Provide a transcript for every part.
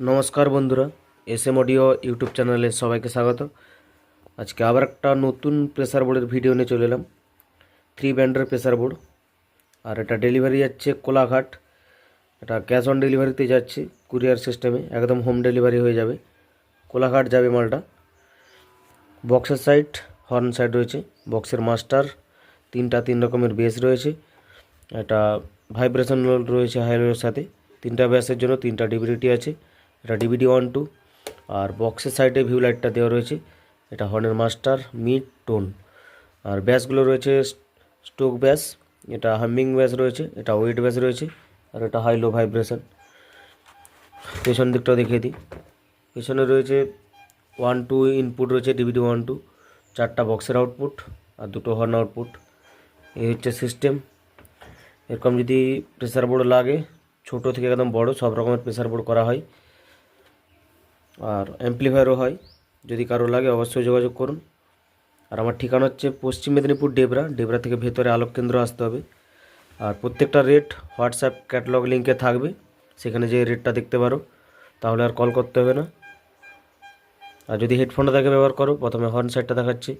নমস্কার বন্ধুরা S M audio YouTube চ্যানেলে সবাইকে স্বাগত। আজকে আবার একটা নতুন প্রেসার বোর্ডের ভিডিও নিয়ে চলে এলাম। থ্রি ব্যান্ডের প্রেসার বোর্ড। আর এটা ডেলিভারি যাচ্ছে কোলাঘাট। এটা ক্যাশ অন ডেলিভারিতে যাচ্ছে কুরিয়ার সিস্টেমে, একদম হোম ডেলিভারি হয়ে যাবে। কোলাঘাট যাবে মালটা। বক্সের সাইড হর্ন সাইড রয়েছে। বক্সের মাস্টার তিনটা তিন রকমের বেস রয়েছে। এটা ভাইব্রেশন রয়েছে হাইলোয়ের সাথে। তিনটা ব্যাসের জন্য তিনটা ডিভিডিটি আছে। এটা ডিভিডি ওয়ান টু আর বক্সের সাইডে ভিউ লাইটটা দেওয়া রয়েছে। এটা হর্নের মাস্টার মিড টোন আর ব্যাসগুলো রয়েছে স্টোক ব্যাস এটা হামিং ব্যাস রয়েছে, এটা ওয়েট ব্যাস রয়েছে, আর এটা হাই লো ভাইব্রেশন পেছন দিকটাও দেখিয়ে দিই। পেছনে রয়েছে ওয়ান টু ইনপুট রয়েছে ডিভিডি ওয়ান টু চারটা বক্সের আউটপুট আর দুটো হর্ন আউটপুট এই হচ্ছে সিস্টেম এরকম যদি প্রেসার বোর্ড লাগে, ছোট থেকে একদম বড়, সব রকমের প্রেসার বোর্ড করা হয়। আর অ্যাম্পলিফায়ারও হয়। যদি কারও লাগে অবশ্যই যোগাযোগ করুন। আর আমার ঠিকানা হচ্ছে পশ্চিম মেদিনীপুর ডেবরা। ডেবরা থেকে ভেতরে আলোক কেন্দ্র আসতে হবে। আর প্রত্যেকটা রেট হোয়াটসঅ্যাপ ক্যাটালগ লিঙ্কে থাকবে। সেখানে যে রেটটা দেখতে পারো। তাহলে আর কল করতে হবে না। আর যদি হেডফোনটা দেখে ব্যবহার করো, প্রথমে হর্ন সাইডটা দেখাচ্ছি।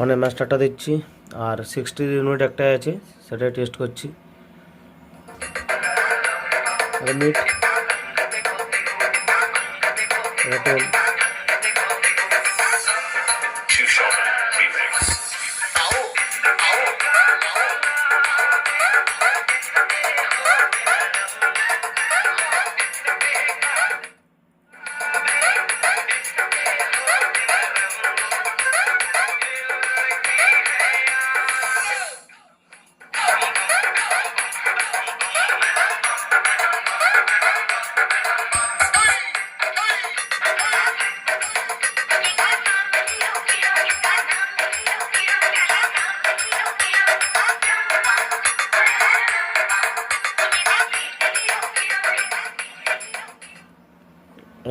হর্নের মাস্টারটা দিচ্ছি। আর সিক্সটি ইউনিট একটাই আছে সেটা টেস্ট করছি। আর Pero,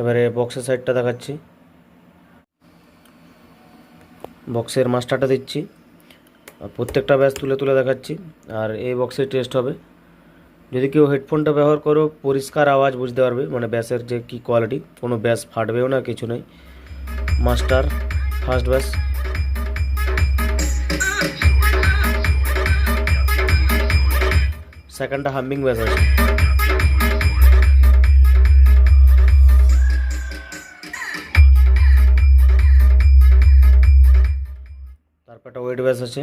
এবারে বক্সের সাইডটা দেখাচ্ছি। বক্সের মাস্টারটা দিচ্ছি। প্রত্যেকটা ব্যাস তুলে তুলে দেখাচ্ছি। আর এই বক্সে টেস্ট হবে। যদি কেউ হেডফোনটা ব্যবহার করো, পরিষ্কার আওয়াজ বুঝতে পারবে। মানে ব্যাসের যে কি কোয়ালিটি কোনো ব্যাস ফাটবেও না, কিছু নেই। মাস্টার ফার্স্ট ব্যাস সেকেন্ডটা হাম্বিং ব্যাস আছে। তারপর একটা ওয়েট ব্যাস আছে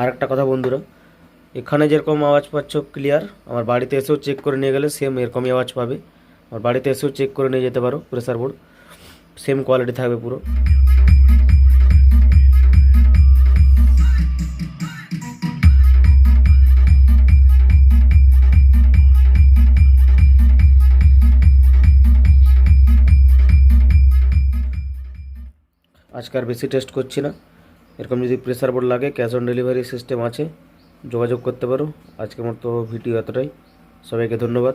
আরেকটা কথা বন্ধুরা, এখানে যেরকম আওয়াজ পাচ্ছ ক্লিয়ার আমার বাড়িতে এসেও চেক করে নিয়ে গেলে সেম এরকমই আওয়াজ পাবে। আমার বাড়িতে এসেও চেক করে নিয়ে যেতে পারো প্রেসার বোর্ড সেম কোয়ালিটি থাকবে পুরো। আজকে আর বেশি টেস্ট করছি না। এরকম যদি প্রেসার বোর্ড লাগে ক্যাশ অন ডেলিভারি সিস্টেম আছে, যোগাযোগ করতে পারো। আজকের মতো ভিডিও এতটাই। সবাইকে ধন্যবাদ।